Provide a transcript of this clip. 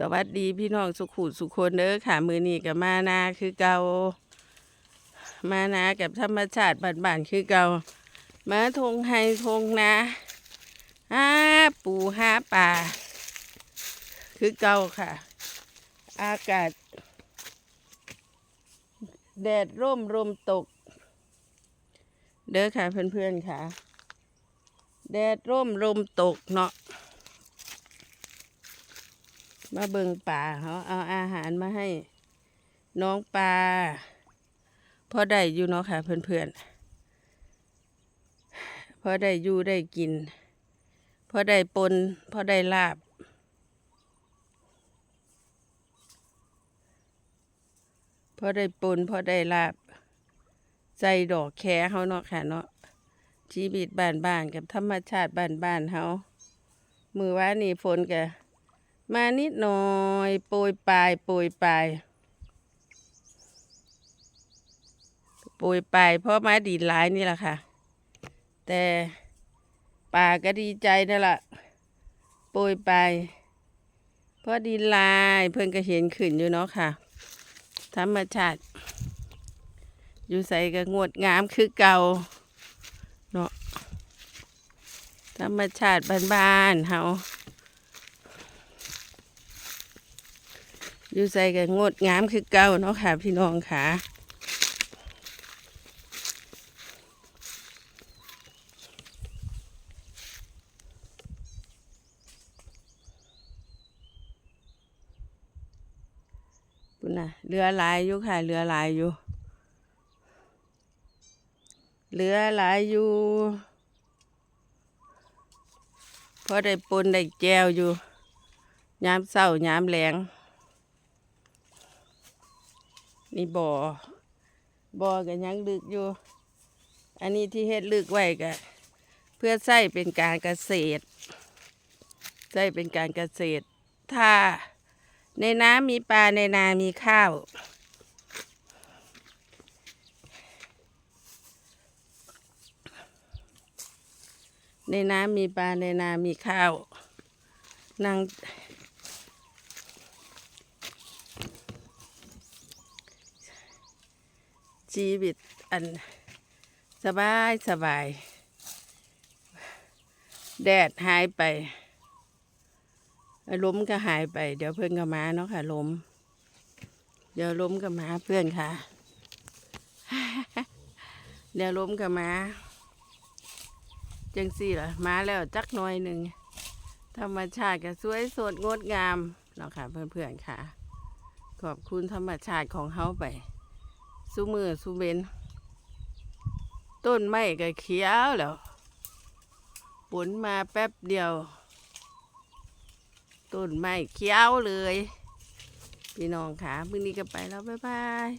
สวัสดีพี่น้องสุขุสุขคนเด้อค่ะมือนี้กับมานาคือเกามานากับธรรมชาติบ้านๆคือเกามาทงไฮทงนาห้าปูห้าป่า คือเกาค่ะ อากาศ แดดร่มลมตก เด้อค่ะเพื่อนๆค่ะ แดดร่มลมตกเนาะ มาเบิงป่าเขาเอาอาหารมาให้ น้องปลาพอได้อยู่เนาะค่ะ เพื่อนๆพอได้อยู่ได้กิน พอได้ปน พอได้ลาบ พอได้ปน พอได้ลาบ ใจดอกแคเขาเนาะค่ะเนาะชีวิตบ้านๆกับธรรมชาติบ้านๆเขามือว่านี่ฝนกะ มานิดหน่อยโปรยปลายโปรยปลายโปรยปลายเพราะไมาดีดหลายนี่แหละค่ะ แต่ป่าก็ดีใจนั่นแหละโปรยปลายเพราะดีลายเพิ่นก็เห็นขึ้นอยู่เนาะค่ะ ธรรมชาติ อยู่ใส่ก็งดงามคือเก่าเนาะธรรมชาติบ้านๆเฮา อยู่ใส่กันงดงามคือเก่าเนาะค่ะ พี่น้องค่ะปุ่นน่ะเรือหลายอยู่ค่ะเรือหลายอยู่เรือหลายอยู่พอได้ปนได้แจวอยู่ยามเศร้ายามแรง นี่บ่อบ่อกันยังลึกอยู่ อันนี้ที่เฮ็ดลึกไว้ก็เพื่อใช้เป็นการเกษตรใช้เป็นการเกษตร ถ้าในน้ำมีปลาในนา มีข้าว ในน้ำมีปลาในนา มีข้าวนั่ง ชีวิตอันสบายสบาย แดดหายไปลมก็หายไป เดี๋ยวเพื่อนก็มาเนาะค่ะลมเดี๋ยวลมก็มาเพื่อนค่ะ เดี๋ยวลมก็มาจังสี่ล่ะมาแล้วจักหน่อยหนึ่งธรรมชาติก็สวยสดงดงามเนาะค่ะเพื่อนๆค่ะ ขอบคุณธรรมชาติของเขาไป สุมือสุเบนต้นไม้ก็เขียวแล้วฝนมาแป๊บเดียว ต้นไม้เขียวเลย พี่น้องค่ะมื้อนี้ก็ไปแล้ว บ๊ายบาย